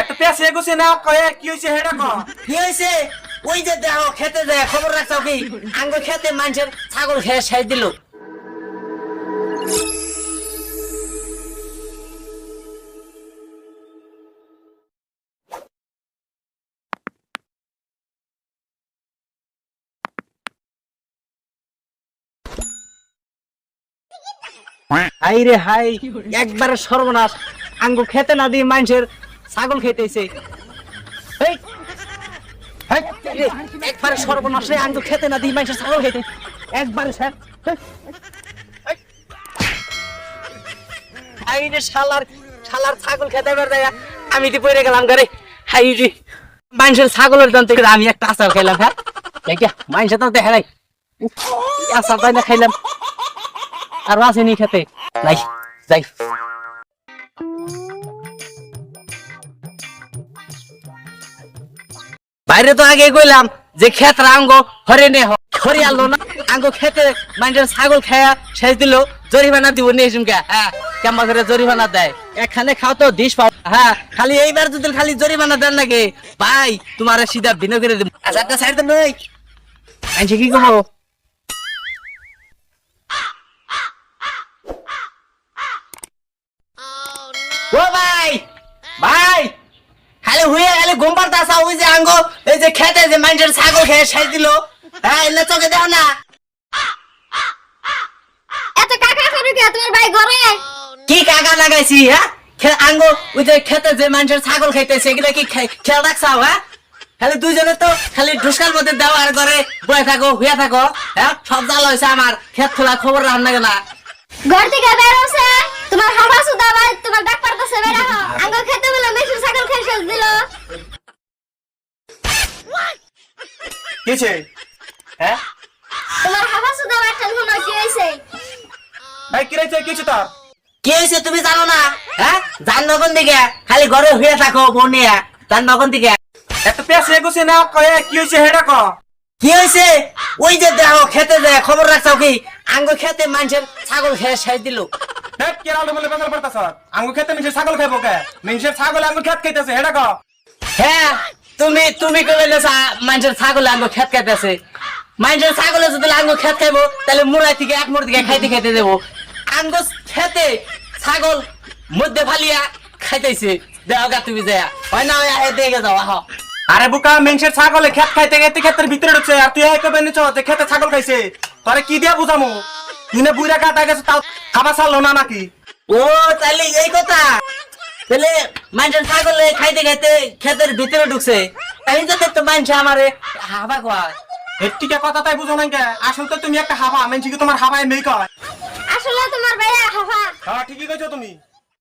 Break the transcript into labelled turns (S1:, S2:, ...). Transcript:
S1: একটা পেঁচে এগুছে না কয়ে কি হয়েছে হেডা ক?
S2: কি হয়েছে ওই যে দেখো খেতে যায় খবর রাখছো কি? আঙ্গ খেতে মানুষের ছাগল খেয়ে শেষ দিল। হাই রে হাই একবারে সর্বনাশ। আঙ্গ খেতে না দিয়ে মানুষের ছাগল খেতেছে। একবারে সর্বনাশ রে আঙ্গ খেতে না দিয়ে মানুষের ছাগল খেতে। একবারে স্যার ছাগল খেতে হ্যাঁ? আর আসেনি খেতে। নাই, যাই। বাইরে তো আগে কইলাম যে খেত আঙ্গ হরে নে হরে আলো না। আঙ্গ খেতে মানুষের ছাগল খায়া শেষ দিল, জরিমানা দিব নিয়ে এসুমকে হ্যাঁ কেমন করে জরিমানা দেয়। এখানে খাও তো দিস পাও। হ্যাঁ খালি এইবার যদি খালি জরিমানা দেন নাকি? ভাই, তোমার সিধা ভিন্ন করে দিব। আচ্ছা একটা সাইড নই কি করব আসা ওই যে আঙ্গ এই যে খেতে যে মানুষের ছাগল খেয়ে শেষ দিল। হ্যাঁ এলে চোখে দাও না।
S3: এত কাকা করে কে? তোমার ভাই ঘরে?
S2: কি কাকা লাগাইছি হ্যাঁ? আঙ্গ ওই যে খেতে যে মানুষের ছাগল খাইতেছে এগুলা কি খেয়াল রাখছাও হ্যাঁ? খালি দুইজনে তো খালি ঢুসকার মধ্যে দেওয়া আর ঘরে বয়ে থাকো হুয়ে থাকো হ্যাঁ? সব জাল হয়েছে আমার। খেত খোলা খবর রাখা লাগে না।
S3: ঘর থেকে বের হচ্ছে তোমার হাবা সুদা ভাই তোমার ডাক পারতেছে বের হও। আঙ্গ খেতে বলে মেশিন ছাগল খেয়ে শেষ দিল
S1: কিছে হ্যাঁ?
S3: তোমার সুদা ভাই কি হইছে
S1: ভাই কি রয়েছে কিছু তোর?
S2: কি হয়েছে তুমি জানো না? হ্যাঁ? জান নগন দিকে খালি ঘরে হুয়ে থাকো বনিয়া জান নগন দিকে।
S1: একটা পেঁচে এগুছে না কয়ে কি হেডা ক
S2: কি হয়েছে? ওই যে দেখো খেতে যায় খবর রাখছো কি? আঙ্গ খেতে মানুষের ছাগল খেয়ে শেষ দিল।
S1: হেড কে রাউন্ড বলে বেজাল পড়তাছ। আঙ্গু খেতে মিছে ছাগল খাইবো কে? মিনসের ছাগল আঙ্গু খেত খাইতেছে হেডা ক
S2: হ্যাঁ তুমি তুমি কবে মানুষের ছাগল আঙ্গ খেত খাইতেছে। মানুষের ছাগলে যদি আঙ্গ খেত খাইবো তাহলে মুড়াই থেকে এক মুড় দিকে খাইতে খাইতে দেবো। আঙ্গ খেতে ছাগল মধ্যে ফালিয়া খাইতেছে। দেও গা তুমি যায়। হয় না হয় আহে দেখে যাও আহ।
S1: আরে বুকা মিনসের ছাগলে খেত খাইতে খাইতে খেতের ভিতরে ঢুকছে আর তুই কবে নিছ যে খেতে ছাগল খাইছে। তোরে কি দিয়া বুঝামু? দিনে বুইরা কাটা গেছে তাও খাবার ছাড়লো না নাকি?
S2: ও তাহলে এই কথা। তাহলে মানুষের ছাগলে খাইতে খাইতে ক্ষেতের ভিতরে ঢুকছে। আমি তো তো মানুষ আমারে হাবা কয়।
S1: এর কথা তাই বুঝো না কে? আসল তো তুমি একটা হাবা মানুষ কি তোমার হাবায় মেয়ে কয়?
S3: আসলে তোমার ভাইয়া হাবা।
S1: হ্যাঁ ঠিকই কইছো তুমি।